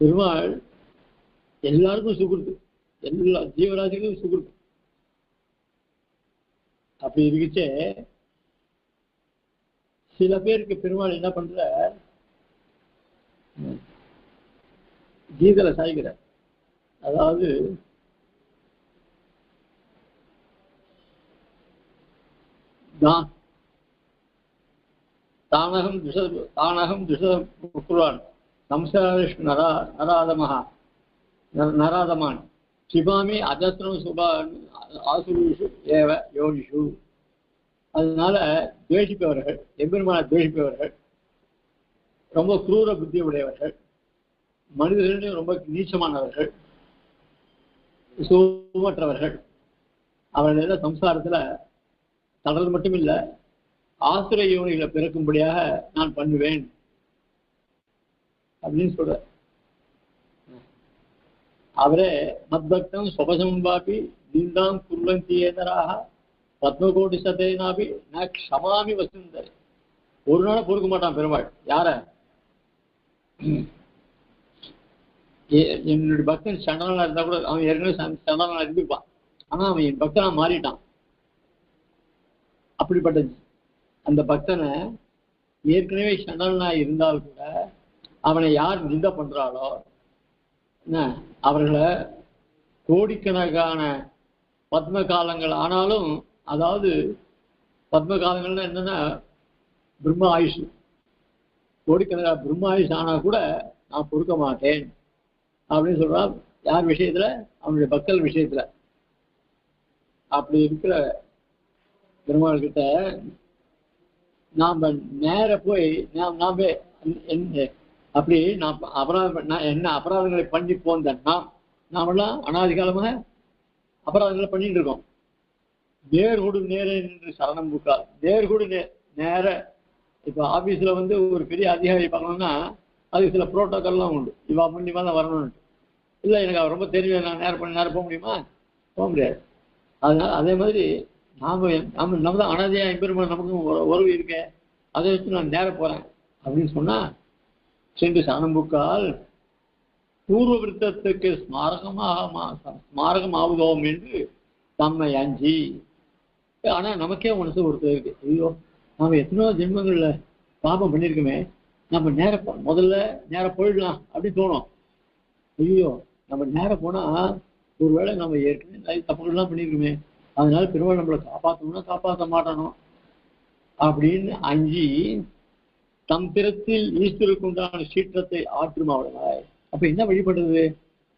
பெருமாள் எல்லாருக்கும் சுகுருத்து எல்லா ஜீவராசிகளுக்கும் சுகுருத்து அப்படி இருக்கிச்சே சில பேருக்கு பெருமாள் என்ன பண்ற ம், கீதல சாய்கிறார் அதாவது தானகம் துஷ தானகம் துஷ குருவான் சம்சாரிஷ் நரா நராதமஹா ந- நராதமான். சிவாமி அஜஸ்ரம் சுபா ஆசுரிஷு ஏவ யோனிஷு. அதனால துவேஷிப்பவர்கள் எம்பெருமான துவேஷிப்பவர்கள் ரொம்ப குரூர புத்தி உடையவர்கள் மனிதர்களும் ரொம்ப நீச்சமானவர்கள் சுமற்றவர்கள் அவர்கள் எல்லாம் சம்சாரத்தில் தடல் மட்டும் இல்லை ஆசுர யோனிகளை பிறக்கும்படியாக நான் பண்ணுவேன். அப்படின்னு சொல்ற அவரே மத்பக்தம் ஸ்வபசம்பாபி நிந்தாம் குர்வந்தி ஏதராக பத்மகோடி சதேனாபி நான் க்ஷமாமி வசுந்தரை. ஒரு நாள் பொறுக்க மாட்டான் பெருமாள். யார? எ- என்னுடைய பக்தன் சண்டனாக இருந்தா கூட அவன் ஏற்கனவே சண்டனாக இருந்துப்பான் ஆனா அவன் என் பக்தனா மாறிட்டான். அப்படிப்பட்ட அந்த பக்தனை ஏற்கனவே சண்டனா இருந்தால் கூட அவனை யார் நிந்த பண்றாளோ என்ன அவர்களை கோடிக்கணக்கான பத்ம காலங்கள் ஆனாலும் அதாவது பத்ம காலங்கள்னா என்னன்னா பிரம்ம ஆயுஷ். கோடிக்கணக்கான பிரம்ம ஆயுஷ் ஆனா கூட நான் பொறுக்க மாட்டேன். அப்படின்னு சொல்றான் யார் விஷயத்துல? அவனுடைய பக்தல் விஷயத்துல. அப்படி இருக்கிற பெருமாள் கிட்ட நாம நேர போய் நாம் நாம அப்படி நான் அபராதம் நான் என்ன அபராதங்களை பண்ணி போந்தேன்னா நாம் நாமெல்லாம் அனாதி காலமாக அபராதங்களை பண்ணிட்டு இருக்கோம். நேர்கொடு நேரே நின்று சரணம் புக்கார் நேர்கொடு நே நேர இப்போ ஆஃபீஸில் வந்து ஒரு பெரிய அதிகாரி பார்க்கணும்னா அது சில ப்ரோட்டோக்கால்லாம் உண்டு. இவா முன்னிமா தான் வரணும்ட்டு இல்லை எனக்கு அவர் ரொம்ப தெரியும் நான் நேரம் பண்ணி நேரம் போக முடியுமா? போக முடியாது. அதனால் அதே மாதிரி நாம் நாம் நம்ம தான் அனாதையாக எம்பெருமான் நமக்கும் உறவு இருக்கே. அதை வச்சு நான் நேரம் போகிறேன் அப்படின்னு சொன்னால் சென்று சரணம்புக்கால் பூர்வ விருத்தத்துக்கு ஸ்மாரகமாக மா- ஸ்மாரகம் ஆகுதோம் என்று தம்மை அஞ்சி. ஆனா நமக்கே மனசு ஒருத்தர் இருக்கு. ஐயோ நாம எத்தனையோ ஜென்மங்கள்ல பாபம் பண்ணியிருக்கோமே நம்ம நேர போ- முதல்ல நேர போயிடலாம் அப்படின்னு தோணும். ஐயோ நம்ம நேரம் போனா ஒருவேளை நம்ம ஏற்கனவே நிறைய தப்புகள்லாம் பண்ணியிருக்கோமே அதனால பெருமாள் நம்மளை காப்பாற்றணும்னா காப்பாற்ற மாட்டணும் அப்படின்னு அஞ்சி தம் திறத்தில் ஈஸ்வருக்கு உண்டான சீற்றத்தை ஆற்றும் அவர்களாய். அப்ப என்ன வழிபடுறது?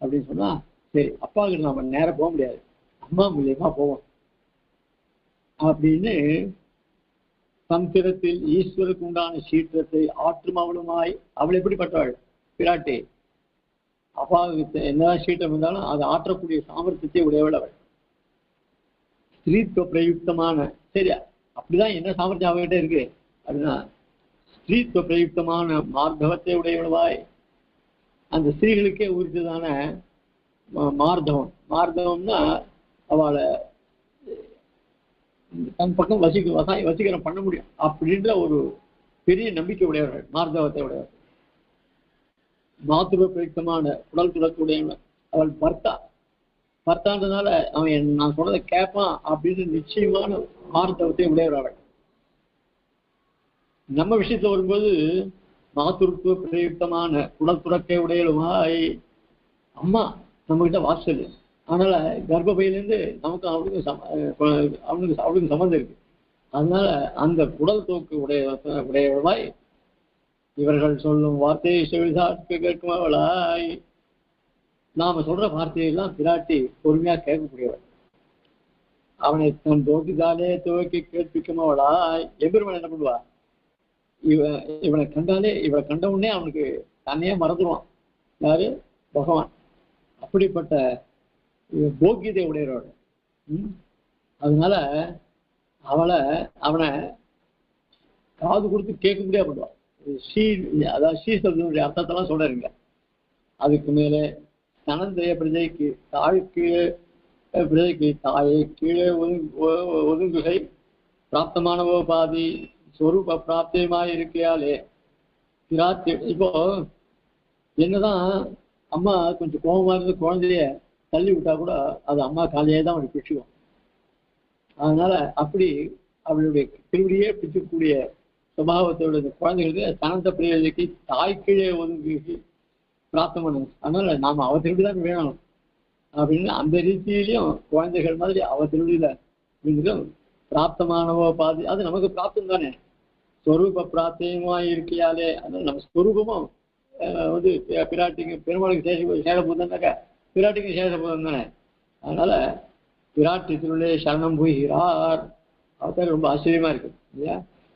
அப்படின்னு சொன்னா சரி அப்பா கிட்ட நம்ம நேரம் போக முடியாது. அம்மா மூலியமா போவோம். அப்படின்னு தந்திரத்தில் ஈஸ்வருக்கு உண்டான சீற்றத்தை ஆற்றும் அவளுமாய் அவள் எப்படிப்பட்டவள்? பிராட்டி. அப்பாவுக்கு என்னதான் சீற்றம் இருந்தாலும் அதை ஆற்றக்கூடிய சாமர்த்தியத்தை உடையவள் அவள். ஸ்திரீத்துவ பிரயுக்தமான சரியா அப்படிதான் என்ன சாமர்த்தியம் அவகிட்ட இருக்கு? அப்படின்னா ஸ்ரீத்துவ பிரயுக்தமான மார்த்தவத்தை உடையவளவாய். அந்த ஸ்திரீகளுக்கே உரித்ததான மார்தவம். மார்தவம்னா அவளை தன் பக்கம் வசிக்க வசாய் வசீகரம் பண்ண முடியும். அப்படின்ற ஒரு பெரிய நம்பிக்கை உடையவர்கள் மார்தவத்தை உடையவர்கள். மாத்துவ பிரயுக்தமான உடல் துடக்குடையவன் அவள் பர்த்தா. பர்த்தான்றதுனால அவன் நான் சொன்னதை கேட்பான் அப்படின்னு நிச்சயமான மார்த்தவத்தை உடையவர் அவள். நம்ம விஷயத்துல வரும்போது மாத்துருப்பு பிரயுக்தமான குடல் துடக்கை உடையலுமாய் அம்மா நம்ம கிட்ட வாத்சல்யம் அதனால கர்ப்பப்பையிலேருந்து நமக்கு அவளுக்கு சம அவனுக்கு அவளுக்கு சம்மந்தம் இருக்கு. அதனால அந்த குடல் தோக்கு உடைய உடையவளாய் இவர்கள் சொல்லும் வார்த்தையை செவிசாட்சி கேட்குமாவளாய் நாம சொல்ற வார்த்தையெல்லாம் பிராட்டி பொறுமையா கேட்கக்கூடியவள். அவனை தன் தோக்கிதாலே துவக்கி கேட்பிக்குமவளாய் எம்பெருமான் என்ன பண்ணுவா? இவ இவனை கண்டாலே இவனை கண்ட உடனே அவனுக்கு தன்னையே மறந்துடுவான் யாரு? பகவான். அப்படிப்பட்ட போக்கியதை உடையவரோட ம்? அதனால அவளை அவனை காது கொடுத்து கேட்க முடியாது பண்ணுவான் ஸ்ரீ அதாவது ஸ்ரீ சப்தனுடைய அர்த்தத்தெல்லாம் சொல்றாருங்க. அதுக்கு மேலே தனந்தைய பிரஜைக்கு தாய்க்கு கீழே பிரஜைக்கு தாயை கீழே ஒதுங்கு- ஒதுங்குகை பிராப்தமானவோ பாதி ஸ்வரூப பிராப்தியமா இருக்கையாலே பிராத்தி இப்போ என்னதான் அம்மா கொஞ்சம் கோபமா இருந்து குழந்தைய தள்ளி விட்டா கூட அது அம்மா காலையே தான் அவனுக்கு பிடிச்சிக்கும் அதனால அப்படி அவளுடைய திருவிடியே பிடிக்கக்கூடிய சுபாவத்தோட இந்த குழந்தைகளுக்கு தனத்த பிரியதைக்கு தாய் கீழே ஒதுங்கி பிரார்த்தம் பண்ணுங்க அதனால நாம அவ திருவிடி தான் வேணும். அப்படின்னு அந்த ரீதியிலையும் குழந்தைகள் மாதிரி அவ திருவிடியில பிராப்தமானவோ பாதி அது நமக்கு பிராப்தம் தானே. ஸ்வரூப பிராப்தியமா இருக்கையாலே அதனால நம்ம ஸ்வரூபமும் வந்து பி- பிராட்டிக்கு பெருமாளுக்கு சேஷ சேஷபூதம்னாக்கா பிராட்டிக்கு சேஷபூதம் தானே அதனால பிராட்டி திருவிழே சரணம் புகிறார் அவதாரம் ரொம்ப ஆச்சரியமா இருக்கு இல்லையா?